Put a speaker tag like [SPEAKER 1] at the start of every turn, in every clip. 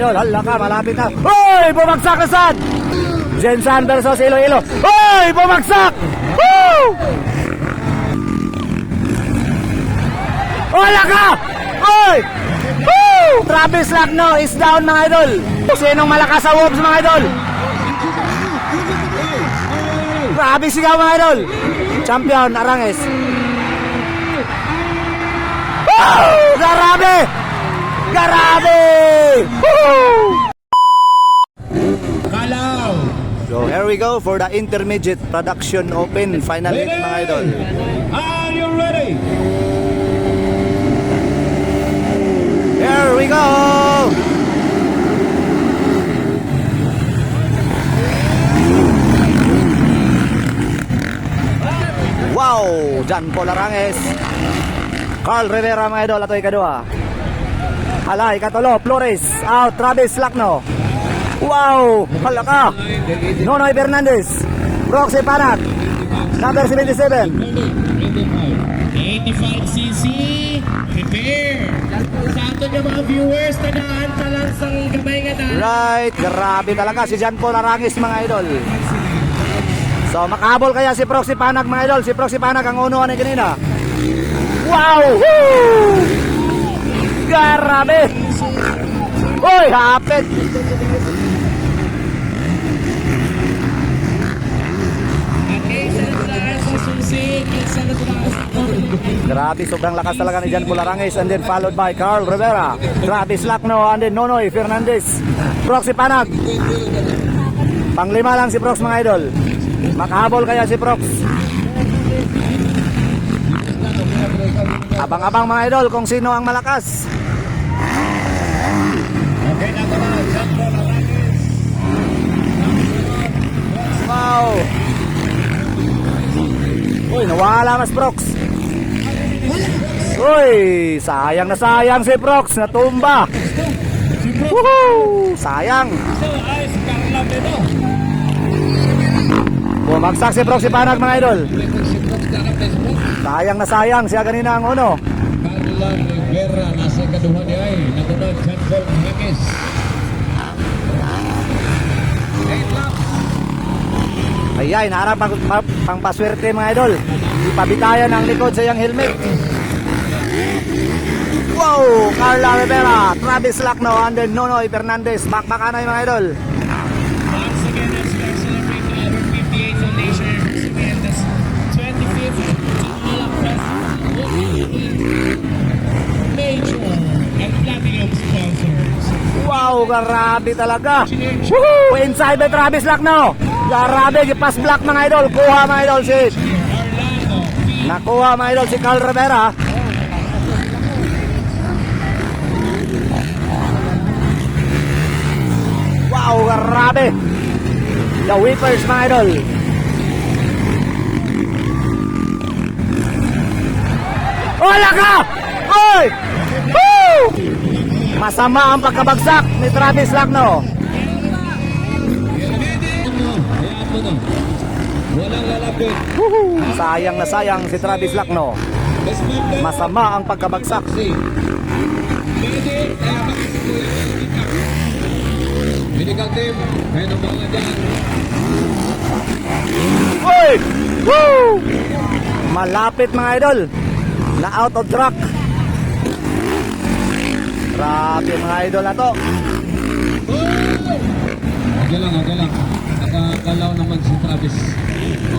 [SPEAKER 1] idol. Hala ka, malapit na. Hoy! Bumagsak na sad! Jensan versus Iloilo. Hoy! Bumagsak! Woo! Wala ka! Hoy! Woo! Travis Lacno is down mga idol. Sinong malakas sa Wolves mga idol? Grabe sigaw mga idol. Champion Aranges. Woo! Grabe! Grabe!
[SPEAKER 2] Kalaw!
[SPEAKER 1] So here we go for the intermediate production open final hit mga idol.
[SPEAKER 2] Are you ready?
[SPEAKER 1] Here we go! Wow! Jan Paul Aranges. Carl Rivera mga idol, ato ikadua. Halay, katulo, Flores, out, Travis Lacno. Wow! Hala ka! Nonoy Fernandez. Roxy Panat. Number 77.
[SPEAKER 2] 85cc, prepare! Sa ato niya mga viewers, tandaan pa lang sa gamay nga na.
[SPEAKER 1] Right, grabe talaga si Jan Paul Arangis mga idol. So makahabol kaya si Proxy Panag mga idol. Si Proxy Panag ang unuan ni kanina. Wow! Woo! Grabe! Uy, hapit! Grabe, sobrang lakas talaga ni Jan Paul Arangis and then followed by Carl Rivera, Travis Lacno and then Nonoy Fernandez, Proxy Panag. Panglima lang si Prox mga idol. Makahabol kaya si Prox. Abang-abang mga idol kung sino ang malakas.
[SPEAKER 2] Okay, na ba? John Paul Arangis.
[SPEAKER 1] Wow! Uy, nawala mas Prox. Uy, sayang na sayang si Prox, natumba. Woohoo! Sayang. Bumagsak si Prox si Panag mga idol. Sayang na sayang siya kanina ang uno.
[SPEAKER 2] Kaduha niya ay Arangis. Eight laps.
[SPEAKER 1] Ayay, naharap pang, pang, pang paswerte mga idol. Ipabitayan ang likod sa iyang helmet. Wow! Carla Rivera, Travis Lacno, and then Nonoy Fernandez. Bakbakanay mga idol. Grabe talaga. Woohoo! Inside by Travis Lacno. Grabe, gipas black mga idol. Kuha mga idol si. Nakuha mga idol si Carl Rivera. Wow, grabe. The Whippers mga idol. Wala ka! Oy! Woo! Masama ang pagkabagsak ni Travis. Woohoo! Sayang na sayang si Travis Lacno. Masama ang pagkabagsak.
[SPEAKER 2] Medical team, may mga dyan.
[SPEAKER 1] Uy! Woo! Malapit mga idol. Na out of track. Grabe mga idol na to.
[SPEAKER 2] Okay lang, okay lang. Nakagalaw naman si Travis.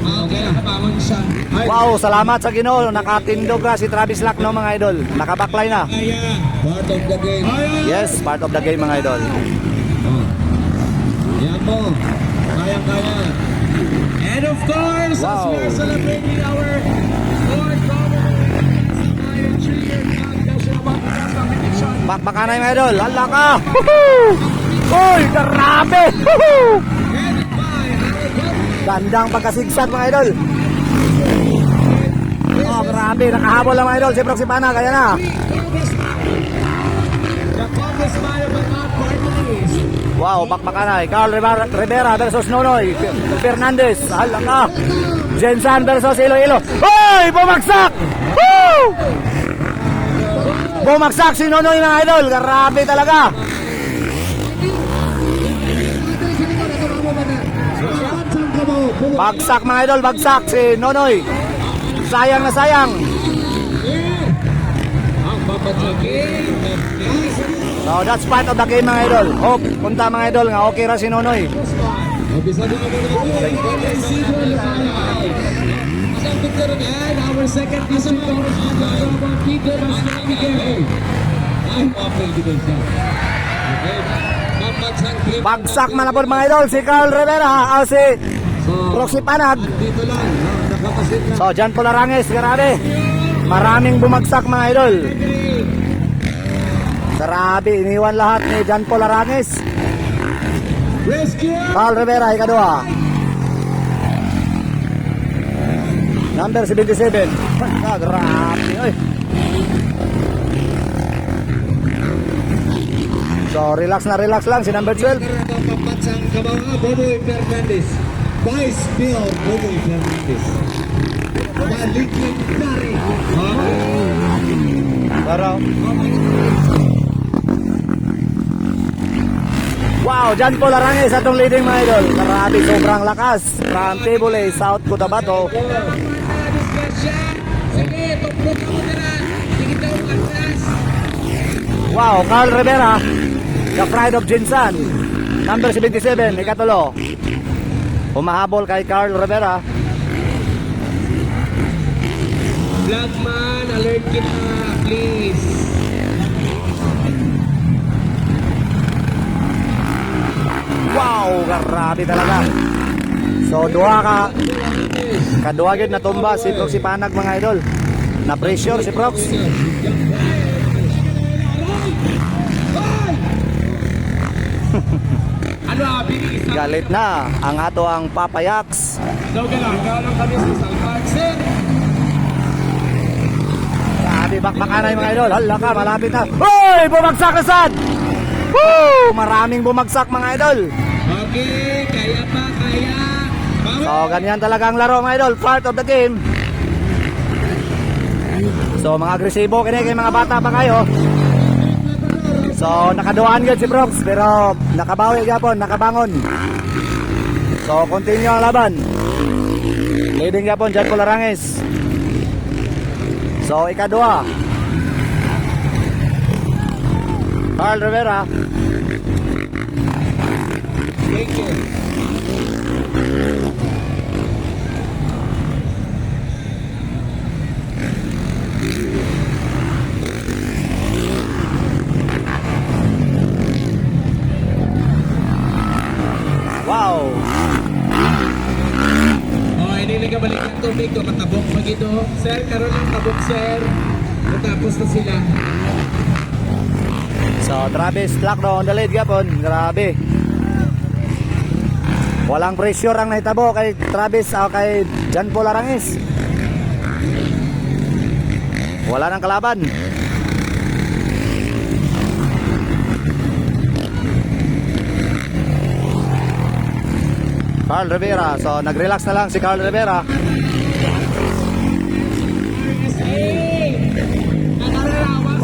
[SPEAKER 2] Okay lang, kapamon siya. Ay,
[SPEAKER 1] Wow, salamat sa Ginoo. Nakatindog na si Travis Lacno mga idol. Nakabaklay na.
[SPEAKER 2] Kaya, part of the game.
[SPEAKER 1] Yes, part of the game mga idol.
[SPEAKER 2] Oh. Yan po. Kayang-kaya. And of course, as
[SPEAKER 1] Wow.
[SPEAKER 2] we're celebrating our Competition.
[SPEAKER 1] Bakbakanay mga idol. Hala ka! Uy, grabe! Gandang pagkasigsat mga idol. Oh, grabe. Nakahabol lang mga idol. Si Proxy Pana, kaya na. Wow, bakbakanay. Carl Rivera, versus Nonoy Fernandez. Hala ka. Jensan versus Iloilo. Hoy! Bumagsak! Woo! Bumagsak si Nonoy mga idol. Grabe talaga. Bagsak mga idol, bagsak si Nonoy. Sayang na sayang. So that's part of the game mga idol. Hope, punta mga idol nga okay ra si Nonoy.
[SPEAKER 2] Our second
[SPEAKER 1] Bagsak man po mga idol si Carl Rivera o si
[SPEAKER 2] So,
[SPEAKER 1] Roxy Panag. So John Paul Aranges, grabe. Maraming bumagsak mga idol. Grabe, iniwan lahat ni John.
[SPEAKER 2] Rescue!
[SPEAKER 1] Carl Rivera, ikadua. Number 77. Ah, grabe. Oy. So, relax na relax lang si number 12.
[SPEAKER 2] Papatsang kabanga, Boboy Fernandez. Vice Bill, Boboy Fernandez. Malikit Dari.
[SPEAKER 1] Pero, Wow, John Paul Aranges atong leading mga idol. Grabe, sobrang lakas. From Tibule, South Cotabato. Wow, Carl Rivera. The Pride of Jinsan. Number 77, ikatulo. Humahabol kay Carl Rivera.
[SPEAKER 2] Blackman, alert kita, please.
[SPEAKER 1] Wow, grabe talaga. So, duha ka. Kaduha gyud natumba si Prox si Panag mga idol. Na pressure si Prox.
[SPEAKER 2] Ano, bilis?
[SPEAKER 1] Galit na ang ato ang papayaks.
[SPEAKER 2] Daw ka lang, galang kami sa Salpag, sir.
[SPEAKER 1] Grabe, bakbakanay mga idol. Hala ka, malapit na. Hoy, bumagsak na sad. Woo! Maraming bumagsak mga idol.
[SPEAKER 2] Okay, kaya pa, kaya.
[SPEAKER 1] So, ganyan talaga ang laro mga idol. Part of the game. So, mga agresibo kini kay mga bata pa kayo. So, nakaduaan yun si Brox pero nakabawi yapon, nakabangon. So, continue ang laban. Leading yapon Jan Polaranges. So, ikadua. Carl Rivera.
[SPEAKER 2] Thank you.
[SPEAKER 1] Wow!
[SPEAKER 2] Oh, hindi ka tubig to, katabok pag ito. Sir, karoon ng tabok, sir. Natapos na sila.
[SPEAKER 1] So, Travis lockdown the lead yapon. Grabe. Walang pressure ang nahitabo kay Travis o kay Jan Paul Arangis. Wala nang kalaban. Carl Rivera. So, nag-relax na lang si Carl Rivera.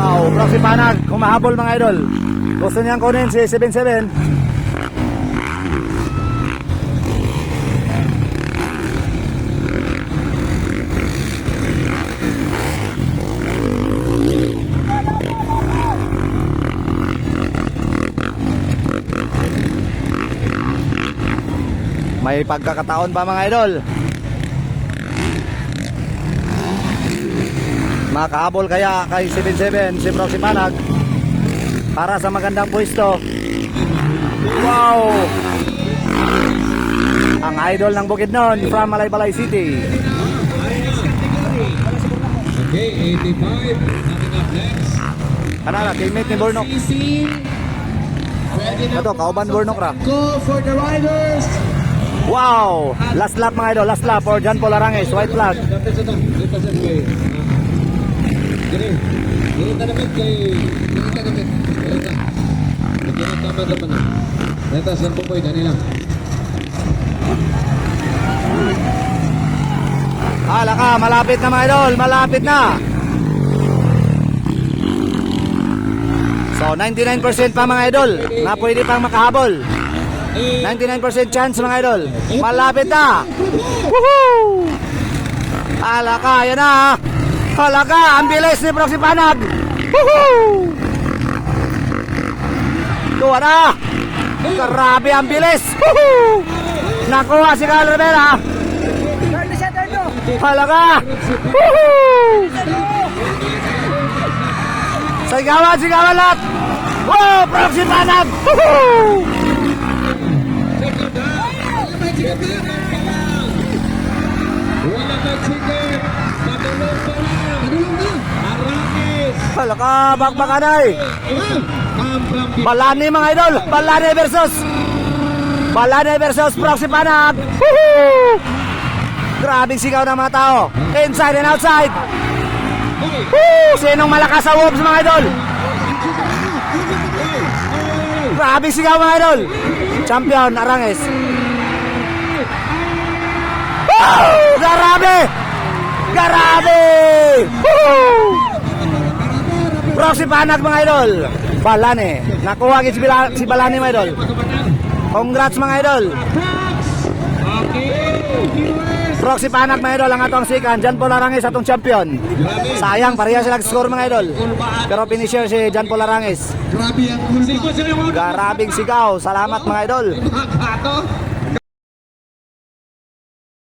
[SPEAKER 1] Wow, Proxy Panag, kumahabol mga idol. Gusto niyang kunin si 77. May pagkakataon pa mga idol. Makahabol kaya kay 77 si Proxy Panag para sa magandang pwesto. Wow! Ang idol ng Bukidnon from Malaybalay City.
[SPEAKER 2] Okay, 85. Coming up next.
[SPEAKER 1] Kanala, teammate ni
[SPEAKER 2] na
[SPEAKER 1] Ito, kauban Burnok ra.
[SPEAKER 2] Go for the riders.
[SPEAKER 1] Wow! Last lap mga idol, last lap for John Paul white flag.
[SPEAKER 2] Gini. Gini ta dapat kay. Gini ta dapat. Gini ta. Gini ta dapat dapat na. Dito sa pupoy
[SPEAKER 1] ka, malapit na mga idol, malapit na. So 99% pa mga idol na pwede pang makahabol.
[SPEAKER 2] Eh,
[SPEAKER 1] 99% chance mga idol. Malapit na. Woohoo! Halaka, yan na. Halaka, ang ni Proxy Panag. Woohoo! Tuwa na. Grabe ang bilis. Woohoo! Nakuha si Carl Rivera. Halaka. Woohoo! Sigawan, sigawan lahat. Wow, Proxy Panag. Woohoo!
[SPEAKER 2] Wala na chicken. Padulong pa. From the
[SPEAKER 1] Balani mga idol, Balani versus Balani versus Proxy Panag. Woohoo! Grabing sigaw ng mga tao. Inside and outside. Woo! Sinong malakas sa Wolves mga idol? Grabing sigaw mga idol. Champion Aranges. Woo! Grabe! Grabe! Woo! Proxy Panag mga idol. Balani. Nakuha si, Bila- si Balani mga idol. Congrats mga idol. Proxy Panag mga idol ang atong sikan. Jan Paul Arangis atong champion. Sayang pareha sila score mga idol. Pero finisher si Jan Paul Arangis.
[SPEAKER 2] Grabe ang kulba. Siko sila yung mga
[SPEAKER 1] Garabing sigaw. Salamat mga idol.